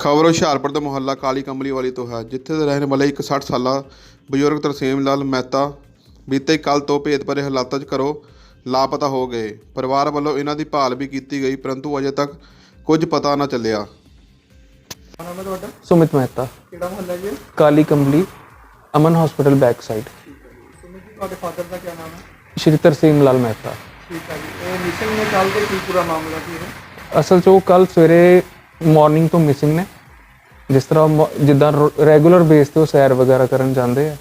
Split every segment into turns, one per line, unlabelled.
ਖਬਰ ਹੁਸ਼ਿਆਰਪੁਰ ਦੇ ਮੁਹੱਲਾ ਕਾਲੀ ਕੰਬਲੀ ਵਾਲੀ ਤੋਂ ਹੈ ਜਿੱਥੇ ਦੇ ਰਹਿਣ ਵਾਲੇ ਇੱਕ 60 ਸਾਲਾ ਬਜ਼ੁਰਗ ਤਰਸੇਮ ਲਾਲ ਮਹਿਤਾ ਬੀਤੇ ਕੱਲ ਤੋਂ ਭੇਦ ਭਰੇ ਹਾਲਾਤਾਂ 'ਚ ਘਰੋਂ ਲਾਪਤਾ ਹੋ ਗਏ। ਪਰਿਵਾਰ ਵੱਲੋਂ ਇਹਨਾਂ ਦੀ ਭਾਲ ਵੀ ਕੀਤੀ ਗਈ ਪਰੰਤੂ ਅਜੇ ਤੱਕ ਕੁਝ ਪਤਾ ਨਾ ਚੱਲਿਆ।
ਨਾਮ ਹੈ ਤੁਹਾਡਾ?
ਸੁਮਿਤ ਮਹਿਤਾ।
ਕਿਹੜਾ ਮਹੱਲਾ ਜੀ
Kali Kambli Aman hospital back side
Sumit ji ਤੁਹਾਡੇ ਫਾਦਰ ਦਾ ਕੀ ਨਾਮ ਹੈ?
ਸ਼੍ਰੀ ਤਰਸੀਮ ਲਾਲ ਮਹਿਤਾ।
ਠੀਕ ਹੈ ਜੀ। ਇਹ ਮਿਸਿੰਗ ਨੇ ਕੱਲ ਤੇ ਕੀ ਪੂਰਾ ਮਾਮਲਾ ਸੀ ਇਹ
ਅਸਲ 'ਚ ਉਹ ਕੱਲ ਸਵੇਰੇ ਮਾਰਨਿੰਗ ਤੋਂ ਮਿਸਿੰਗ ਨੇ। ਜਿਸ ਤਰ੍ਹਾਂ ਮ- ਜਿੱਦਾਂ ਰੈਗੂਲਰ ਬੇਸ ਤੇ ਉਹ ਸੈਰ ਵਗੈਰਾ ਕਰਨ ਜਾਂਦੇ ਆ।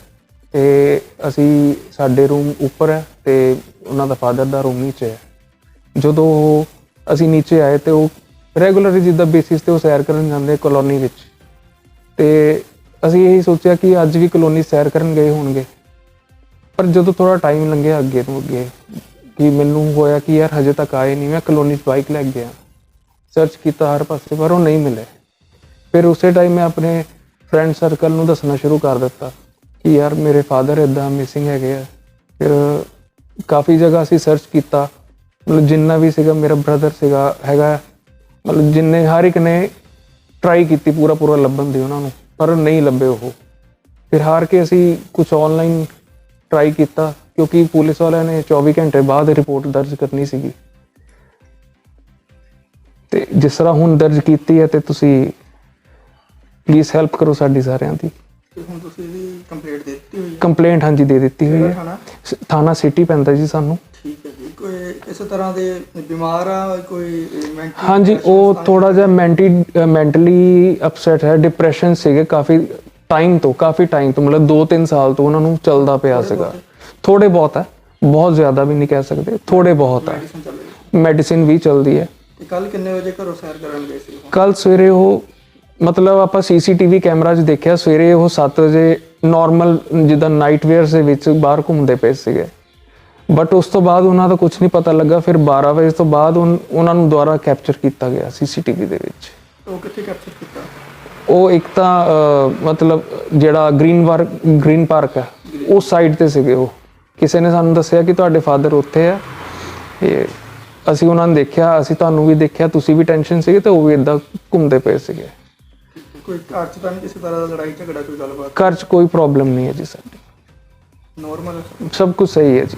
ਤੇ ਅਸੀਂ ਸਾਡੇ ਰੂਮ ਉੱਪਰ ਹੈ ਤੇ ਉਹਨਾਂ ਦਾ ਫਾਦਰ ਦਾ ਰੂਮ ਨੀਚੇ ਹੈ। ਜਦੋਂ ਉਹ- ਅਸੀਂ ਨੀਚੇ ਆਏ ਤੇ ਉਹ ਰੈਗੂਲਰ ਜਿੱਦਾਂ ਬੇਸਿਸ ਤੇ ਉਹ ਸੈਰ ਕਰਨ ਜਾਂਦੇ ਕਲੋਨੀ ਵਿੱਚ। ਤੇ ਅਸੀਂ ਇਹੀ ਸੋਚਿਆ ਕਿ ਅੱਜ ਵੀ ਕਲੋਨੀ ਸੈਰ ਕਰਨ ਗਏ ਹੋਣਗੇ। ਪਰ ਜਦੋਂ ਥੋੜਾ ਟਾਈਮ ਲੰਘਿਆ ਅੱਗੇ ਨੂੰ ਅੱਗੇ, ਕਿ ਮੈਨੂੰ ਹੋਇਆ ਕਿ ਯਾਰ ਹਜੇ ਤੱਕ ਆਏ ਨਹੀਂ ਮੈਂ ਕਲੋਨੀ 'ਚ ਬਾਈਕ ਲੈ ਕੇ ਗਿਆ। ਸਰਚ ਕੀਤਾ ਹਰ ਪਾਸੇ, ਪਰ ਉਹ ਨਹੀਂ ਮਿਲੇ। ਫਿਰ ਉਸੇ ਟਾਈਮ ਮੈਂ ਆਪਣੇ ਫਰੈਂਡ ਸਰਕਲ ਨੂੰ ਦੱਸਣਾ ਸ਼ੁਰੂ ਕਰ ਦਿੱਤਾ ਕਿ ਯਾਰ ਮੇਰੇ ਫਾਦਰ ਇਦਾਂ ਮਿਸਿੰਗ ਹੈਗੇ ਆ। ਫਿਰ ਕਾਫੀ ਜਗ੍ਹਾ ਅਸੀਂ ਸਰਚ ਕੀਤਾ। ਮਤਲਬ ਜਿੰਨਾ ਵੀ ਸੀਗਾ, ਮੇਰਾ ਬ੍ਰਦਰ ਸੀਗਾ, ਹੈਗਾ ਮਤਲਬ ਜਿੰਨੇ ਹਰ ਇੱਕ ਨੇ ਟਰਾਈ ਕੀਤੀ ਪੂਰਾ ਪੂਰਾ ਲੱਭਣ ਦੀ ਉਹਨਾਂ ਨੂੰ, ਪਰ ਨਹੀਂ ਲੱਭੇ ਉਹ। ਫਿਰ ਹਾਰ ਕੇ ਅਸੀਂ ਕੁਝ ਆਨਲਾਈਨ ਟਰਾਈ ਕੀਤਾ, ਕਿਉਂਕਿ ਪੁਲਿਸ ਵਾਲਿਆਂ ਨੇ 24 ਘੰਟੇ ਬਾਅਦ ਰਿਪੋਰਟ ਦਰਜ ਕਰਨੀ ਸੀਗੀ। ਤੇ ਜਿਸ ਤਰ੍ਹਾਂ ਹੁਣ ਦਰਜ ਕੀਤੀ ਹੈ ਤੇ ਤੁਸੀਂ ਪਲੀਜ਼ ਹੈਲਪ ਕਰੋ ਸਾਡੀ ਸਾਰਿਆਂ ਦੀ।
ਤੇ ਹੁਣ ਤੁਸੀਂ ਇਹਦੀ ਕੰਪਲੇਂਟ ਦੇ ਦਿੱਤੀ ਹੋਈ ਹੈ?
ਕੰਪਲੇਂਟ ਹਾਂਜੀ ਦੇ ਦਿੱਤੀ ਹੋਈ ਹੈ।
ਥਾਣਾ?
ਸ- ਥਾਣਾ ਸਿਟੀ ਪੈਂਦਾ ਜੀ ਸਾਨੂੰ।
ਠੀਕ ਹੈ ਜੀ। ਕੋਈ ਕਿਸੇ ਤਰ੍ਹਾਂ ਦੇ ਬਿਮਾਰ ਆ ਕੋਈ ਮੈਂਟਲ
ਹਾਂਜੀ ਉਹ ਥੋੜਾ ਜਿਹਾ ਮੈਂਟੀ ਮੈਂਟਲੀ ਅਪਸੈਟ ਹੈ। ਡਿਪਰੈਸ਼ਨ ਸੀਗੇ ਕਾਫੀ ਟਾਈਮ ਤੋਂ ਕਾਫੀ ਟਾਈਮ ਤੋਂ ਮਤਲਬ 2-3 ਸਾਲ ਤੋਂ ਉਹਨਾਂ ਨੂੰ ਚੱਲਦਾ ਪਿਆ ਸੀਗਾ। ਥੋੜੇ ਬਹੁਤ ਹੈ। ਬਹੁਤ ਜ਼ਿਆਦਾ ਵੀ ਨਹੀਂ ਕਹਿ ਸਕਦੇ। ਥੋੜੇ ਬਹੁਤ ਹੈ।
ਮੈਡੀਸਨ ਚੱਲ ਰਹੀ
ਮੈਡੀਸਿਨ ਵੀ ਚੱਲਦੀ ਹੈ।
ਤੇ ਕੱਲ ਕਿੰਨੇ ਵਜੇ ਘਰੋਂ ਸੈਰ ਕਰਨ ਗਏ ਸੀ ਉਹ?
ਕੱਲ ਸਵੇਰੇ ਉਹ ਮਤਲਬ ਆਪਾਂ ਸੀਸੀਟੀਵੀ ਕੈਮਰਾ 'ਚ ਦੇਖਿਆ ਸਵੇਰੇ ਉਹ 7 ਵਜੇ ਨਾਰਮਲ ਜਿੱਦਾਂ ਨਾਈਟ ਵੇਅਰਸ ਦੇ ਵਿੱਚ ਬਾਹਰ ਘੁੰਮਦੇ ਪਏ ਸੀਗੇ। ਬਟ ਉਸ ਤੋਂ ਬਾਅਦ ਉਹਨਾਂ ਦਾ ਕੁਝ ਨਹੀਂ ਪਤਾ ਲੱਗਾ ਫਿਰ 12 ਵਜੇ ਤੋਂ ਬਾਅਦ ਉਹਨਾਂ ਨੂੰ ਦੁਬਾਰਾ ਕੈਪਚਰ ਕੀਤਾ ਗਿਆ ਸੀਸੀਟੀਵੀ ਦੇ ਵਿੱਚ।
ਉਹ ਕਿੱਥੇ ਕੈਪਚਰ ਕੀਤਾ?
ਉਹ ਇੱਕ ਤਾਂ ਮਤਲਬ ਜਿਹੜਾ ਗ੍ਰੀਨ ਵਾਰ ਗ੍ਰੀਨ ਪਾਰਕ ਹੈ ਉਸ ਸਾਈਡ ਤੇ ਸੀਗੇ ਉਹ। ਕਿਸੇ ਨੇ ਸਾਨੂੰ ਦੱਸਿਆ ਕਿ ਤੁਹਾਡੇ ਫਾਦਰ ਉੱਥੇ ਆ ਤੇ ਅਸੀਂ ਉਹਨਾਂ ਨੂੰ ਦੇਖਿਆ ਅਸੀਂ ਤੁਹਾਨੂੰ ਵੀ ਦੇਖਿਆ ਤੁਸੀਂ ਵੀ ਟੈਨਸ਼ਨ ਸੀਗੇ ਤੇ ਉਹ ਵੀ ਇਦਾਂ ਘੁੰਮਦੇ ਪਏ ਸੀਗੇ।
ਕੋਈ ਘਰ ਚ ਤਾਂ ਨਹੀਂ ਕਿਸੇ ਤਰ੍ਹਾਂ ਦਾ ਲੜਾਈ ਝਗੜਾ ਕੋਈ ਗੱਲਬਾਤ?
ਘਰ 'ਚ ਕੋਈ ਪ੍ਰੋਬਲਮ ਨਹੀਂ ਹੈ ਜੀ ਸਾਡੀ।
ਨਾਰਮਲ
ਸਭ ਕੁਝ ਸਹੀ ਹੈ ਜੀ।